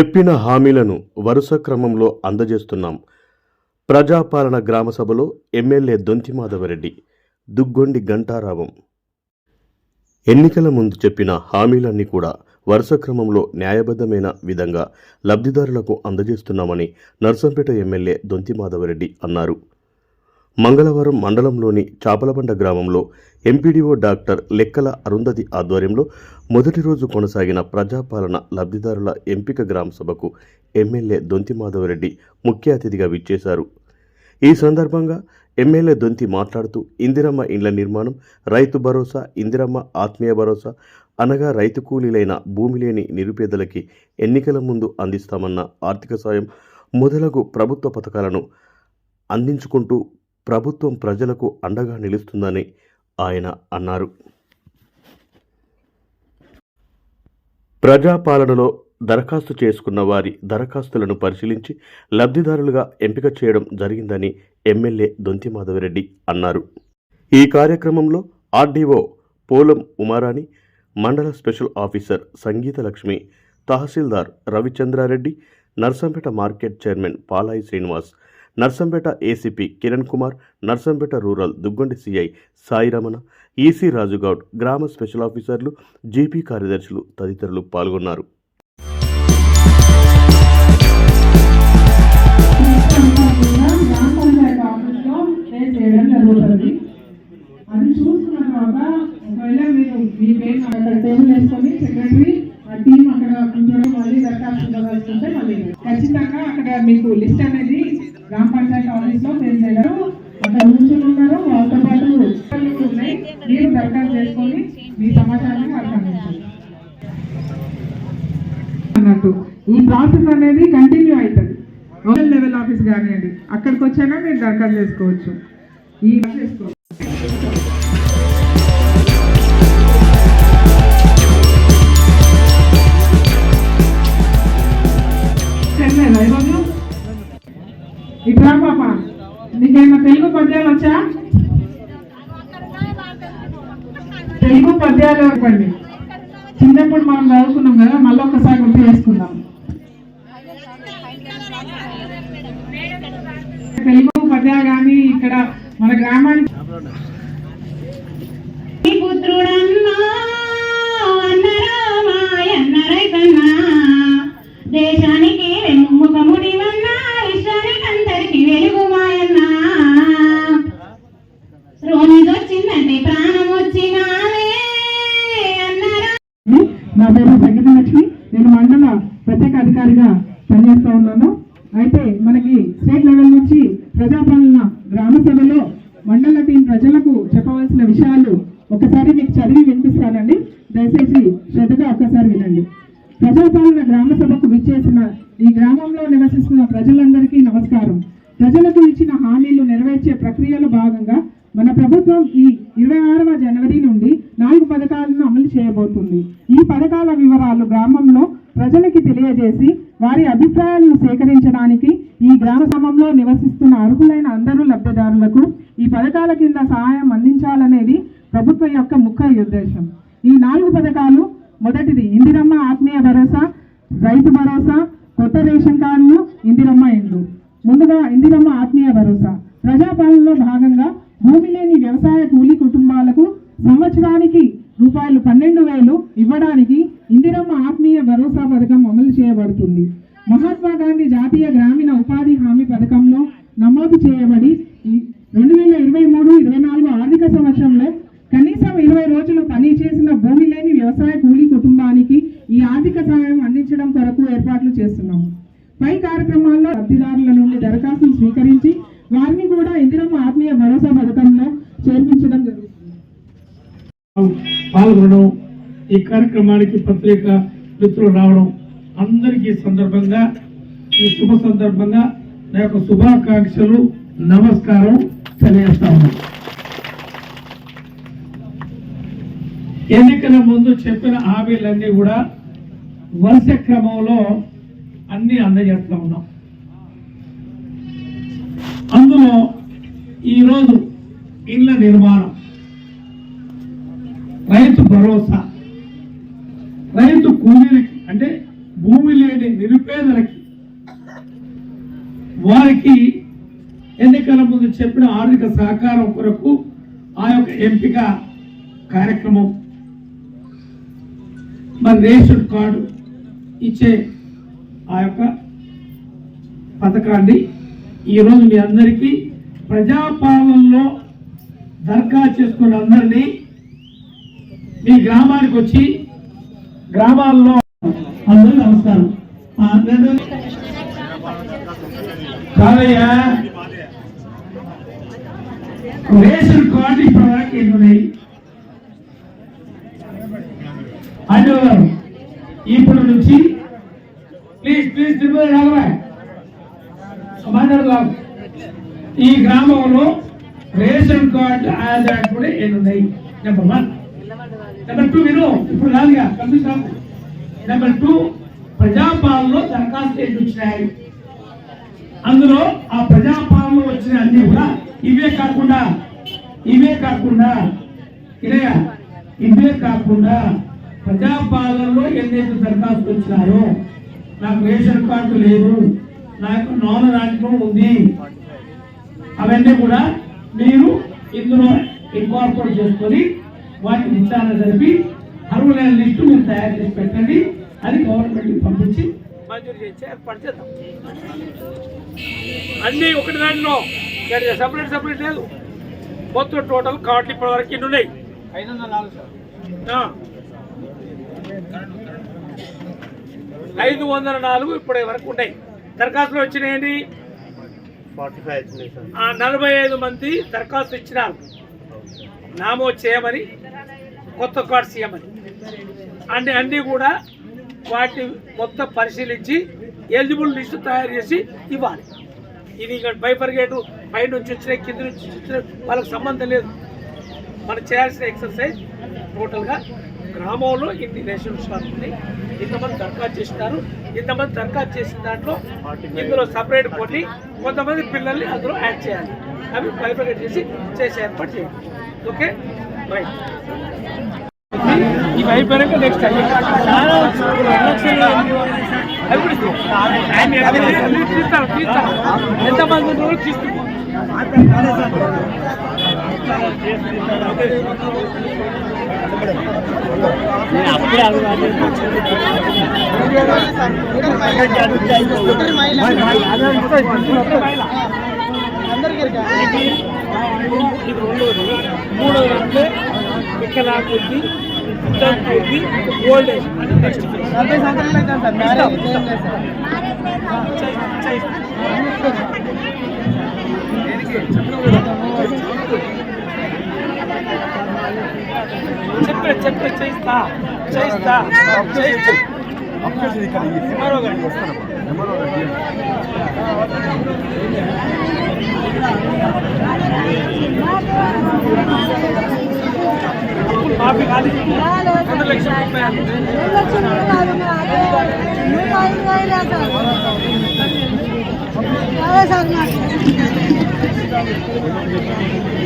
చెప్పిన హామీలను వరుస క్రమంలో అందజేస్తున్నాం. ప్రజాపాలన గ్రామసభలో ఎమ్మెల్యే దొంతి మాధవరెడ్డి దుగ్గొండి గంటారావం. ఎన్నికల ముందు చెప్పిన హామీలన్నీ కూడా వరుస క్రమంలో న్యాయబద్ధమైన విధంగా లబ్ధిదారులకు అందజేస్తున్నామని నర్సంపేట ఎమ్మెల్యే దొంతి మాధవరెడ్డి అన్నారు. మంగళవారం మండలంలోని చాపలబండ గ్రామంలో ఎంపీడీఓ డాక్టర్ లెక్కల అరుంధతి ఆధ్వర్యంలో మొదటి రోజు కొనసాగిన ప్రజాపాలన లబ్ధిదారుల ఎంపిక గ్రామ సభకు ఎమ్మెల్యే దొంతి మాధవరెడ్డి ముఖ్య అతిథిగా విచ్చేశారు. ఈ సందర్భంగా ఎమ్మెల్యే దొంతి మాట్లాడుతూ ఇందిరమ్మ ఇండ్ల నిర్మాణం రైతు భరోసా ఇందిరమ్మ ఆత్మీయ భరోసా అనగా రైతు కూలీలైన భూమి లేని నిరుపేదలకి ఎన్నికల ముందు అందిస్తామన్న ఆర్థిక సాయం మొదలగు ప్రభుత్వ పథకాలను అందించుకుంటూ ప్రభుత్వం ప్రజలకు అండగా నిలుస్తుందని ఆయన అన్నారు. ప్రజాపాలనలో దరఖాస్తు చేసుకున్న వారి దరఖాస్తులను పరిశీలించి లబ్ధిదారులుగా ఎంపిక చేయడం జరిగిందని ఎమ్మెల్యే దొంతి మాధవరెడ్డి అన్నారు. ఈ కార్యక్రమంలో RDO Polam Umarani mandal special officer Sangeetha Lakshmi tahsildar Ravichandrareddy Narsampet market chairman Palai Srinivas Narsampet ACP Kiran Kumar Narsampet rural Duggondi CI Sairamana EC Rajugoud గ్రామ స్పెషల్ ఆఫీసర్లు జీపీ కార్యదర్శులు తదితరులు పాల్గొన్నారు. అది చూసుకున్న తర్వాత ఒకవేళ మీరు మీ పేరు అక్కడ టేబుల్ వేసుకొని సెక్రటరీ ఆ టీం అక్కడ కూర్చొని మళ్ళీ దరఖాస్తు మళ్ళీ ఖచ్చితంగా అక్కడ మీకు లిస్ట్ అనేది గ్రామ పంచాయతీ ఆఫీస్లో ఫేస్ చేయడం అక్కడ కూర్చొని ఉన్నారు వాళ్ళతో పాటు ఉన్నాయి. మీరు దరఖాస్తు చేసుకొని మీ సమాచారాన్ని వాళ్ళకి అందించండి. అన్నట్టు ఈ ప్రాసెస్ అనేది కంటిన్యూ అవుతుంది. లోకల్ లెవెల్ ఆఫీస్ కానివ్వండి అక్కడికి వచ్చాక మీరు దరఖాస్తు చేసుకోవచ్చు. ఈ చేసుకోవచ్చు ఇట్రా పాప నీకేమైనా తెలుగు పద్యాలు వచ్చా? తెలుగు పద్యాలు ఇవ్వండి. చిన్నప్పుడు మనం చదువుకున్నాం కదా మళ్ళీ ఒకసారి గుర్తు చేసుకుందాం. తెలుగు పద్యాలు కానీ ఇక్కడ మన గ్రామానికి పేరు సంగీత లక్ష్మి నేను మండల ప్రత్యేక అధికారిగా పనిచేస్తూ ఉన్నాను. అయితే మనకి స్టేట్ లెవెల్ నుంచి ప్రజాపాలన గ్రామ సభలో మండల టీం ప్రజలకు చెప్పవలసిన విషయాలు ఒకసారి మీకు చదివి వినిపిస్తానండి. దయచేసి శ్రద్ధగా ఒకసారి వినండి. ప్రజాపాలన గ్రామ సభకు విచ్చేసిన ఈ గ్రామంలో నివసిస్తున్న ప్రజలందరికీ నమస్కారం. ప్రజలకు ఇచ్చిన హామీలు నెరవేర్చే ప్రక్రియలో భాగంగా మన ప్రభుత్వం ఈ ఇరవై ఆరవ జనవరి నుండి నాలుగు పథకాలను అమలు చేయబోతుంది ఈ పథకాల వివరాలు గ్రామంలో ప్రజలకి తెలియజేసి వారి అభిప్రాయాలను సేకరించడానికి ఈ గ్రామ సమంలో నివసిస్తున్న అర్హులైన అందరూ లబ్ధిదారులకు ఈ పథకాల కింద సహాయం అందించాలనేది ప్రభుత్వం యొక్క ముఖ్య ఉద్దేశం. ఈ నాలుగు పథకాలు మొదటిది ఇందిరమ్మ ఆత్మీయ భరోసా రైతు భరోసా కొత్త రేషన్ కార్డులు ఇందిరమ్మ ఇండ్లు. ముందుగా ఇందిరమ్మ ఆత్మీయ భరోసా. ప్రజాపాలనలో భాగంగా పని చేసిన భూమి లేని వ్యవసాయ కూలీ కుటుంబానికి ఈ ఆర్థిక సహాయం అందించడం కొరకు ఏర్పాట్లు చేస్తున్నాము. పై కార్యక్రమాల్లో లబ్ధిదారుల నుండి దరఖాస్తులు స్వీకరించి వారిని కూడా ఇందిరమ్మ ఆత్మీయ భరోసా పథకంలో చేర్పించడం జరుగుతుంది. పాల్గొనడం ఈ కార్యక్రమానికి పత్రిక మిత్రులు రావడం అందరికీ సందర్భంగా ఈ శుభ సందర్భంగా నా యొక్క శుభాకాంక్షలు నమస్కారం తెలియజేస్తా ఉన్నాను ఎన్నికల ముందు చెప్పిన హామీలన్నీ కూడా వరుస క్రమంలో అన్ని అందజేస్తా ఉన్నాం. అందులో ఈరోజు ఇళ్ళ నిర్మాణం. రైతు భరోసా. రైతు కూలీలకి అంటే భూమి లేని నిరుపేదలకి వారికి ఎన్నికల ముందు చెప్పిన ఆర్థిక సహకారం కొరకు ఆ యొక్క ఎంపిక కార్యక్రమం మరి రేషన్ కార్డు ఇచ్చే ఆ యొక్క పథకాన్ని ఈరోజు మీ అందరికీ ప్రజాపాలనలో దరఖాస్తు చేసుకున్న అందరినీ మీ గ్రామానికి వచ్చి గ్రామాల్లో అందరూ నమస్కారం. ఆ, కాదయ్యా. రేషన్ కార్డు ఇప్పటివరకు ఎన్ని ఉన్నాయి? అంటే ఇప్పుడు నుంచి ప్లీజ్ ప్లీజ్ తిరుపతి రాగవా మాట్లాడదాం ఈ గ్రామంలో రేషన్ కార్డు ఆధార్ కూడా ఎన్ని ఉన్నాయి. నెంబర్ వన్ నెంబర్ టూ విను. ఇప్పుడు రాదుగా కమిషన్ నెంబర్ టూ ప్రజాపాలనలో దరఖాస్తు ఎన్ని వచ్చినాయి? అందులో ఆ ప్రజాపాలనలో వచ్చిన అన్ని కూడా ఇవే కాకుండా ఇవే కాకుండా ఇదే ఇవే కాకుండా ప్రజాపాలనలో ఎన్నైతే దరఖాస్తు వచ్చినాయో నాకు రేషన్ కార్డు లేదు నాకు నాన్ రాజ్యం ఉంది. అవన్నీ కూడా మీరు ఇందులో ఇన్కార్పొరేట్ చేసుకొని వాటిని విచారణ జరిపి అర్హులైన లిస్టు మీరు తయారు చేసి పెట్టండి. అది గవర్నమెంట్కి పంపించి మంజూరు చేసి ఏర్పాటు చేద్దాం. అన్నీ ఒకటి దాంట్లో. సపరేట్ సపరేట్ లేదు. మొత్తం టోటల్ కార్డులు ఇప్పటి వరకు ఎన్ని ఉన్నాయి? ఆ. ఐదు వందల నాలుగు ఇప్పటి వరకు ఉన్నాయి. దరఖాస్తులు వచ్చినాయండి? నలభై ఐదు మంది దరఖాస్తు ఇచ్చినారు. నామో చేయమని కొత్త కార్డ్స్ ఇవ్వమని అన్ని అన్నీ కూడా వాటి మొత్తం పరిశీలించి ఎలిజిబుల్ లిస్టు తయారు చేసి ఇవ్వాలి. ఇది ఇక్కడ బైపర్గేటు పై నుంచి వచ్చిన కింద నుంచి వచ్చిన వాళ్ళకి సంబంధం లేదు. మనం చేయాల్సిన ఎక్సర్సైజ్ టోటల్గా గ్రామంలో ఇన్ని రేషన్ షాప్ ఉంది ఇంతమంది దరఖాస్తు చేసినారు. ఇంతమంది దరఖాస్తు చేసిన దాంట్లో ఇందులో సపరేట్ కొన్ని కొంతమంది పిల్లల్ని అందులో యాడ్ చేయాలి. అవి బైఫికేట్ చేసి చేసే ఏర్పాటు చేయాలి ఓకే రైట్ ఇవి అయిపోయాక నెక్స్ట్ తీస్తాను ఎంతమంది రోజు తీసుకుంటాం మూడో అంటే వికలాంగులకి వితంతువులకి ఓల్డ్ ఏజ్ నెక్స్ట్ చెప్పే చెప్పే చేయిస్తా చేయిస్తా చేయిస్తా మాఫీ కాదు రెండు లక్షల ముప్పై ఆరు కార్డు తీసుకొని వెంటనే ఆన్లైన్లో కార్డు చేయండి ఇప్పుడు దాకా చేస్తారు నమస్తే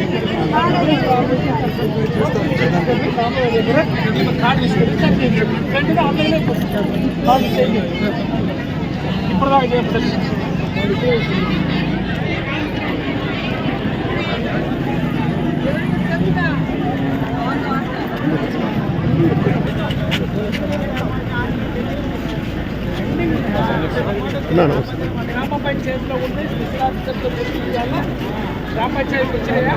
గ్రామ పంచాయతీలో ఉండే శిశురాశితో చేయాలా గ్రామ పంచాయతీ వచ్చినాయా?